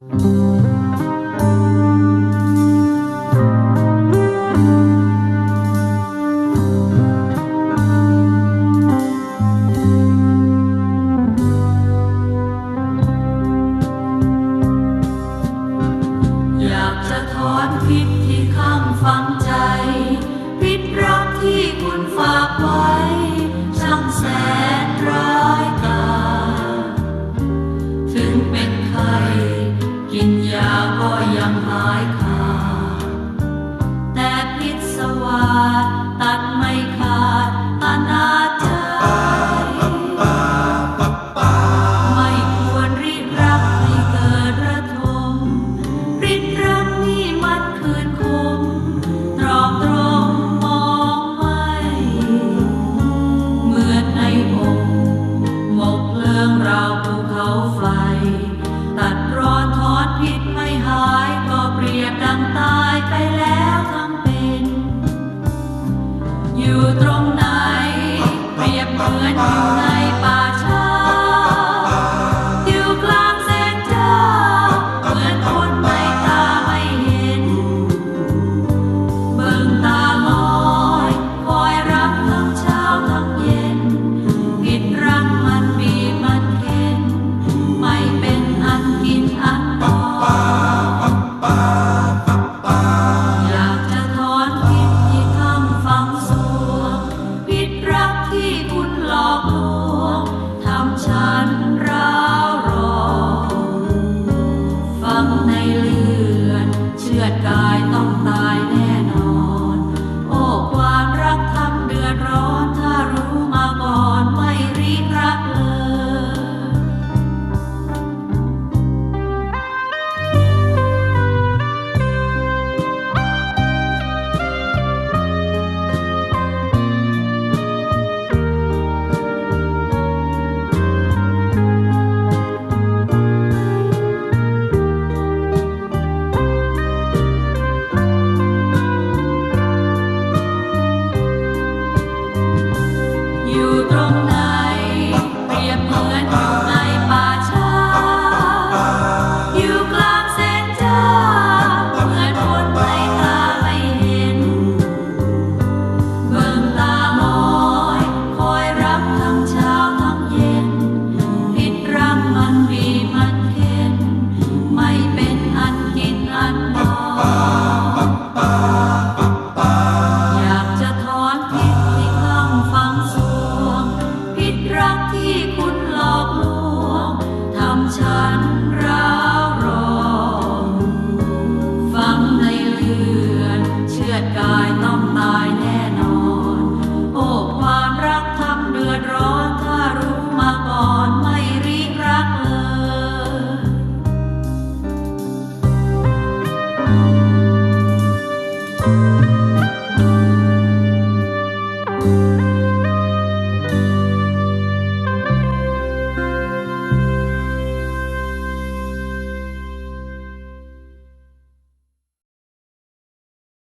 อยากจะถอนพิษที่ข้างฝังใจ พิษรักที่คุณฝากไว้ tắt mây ู่ตรงไหนเปรียบเหมือนอยู่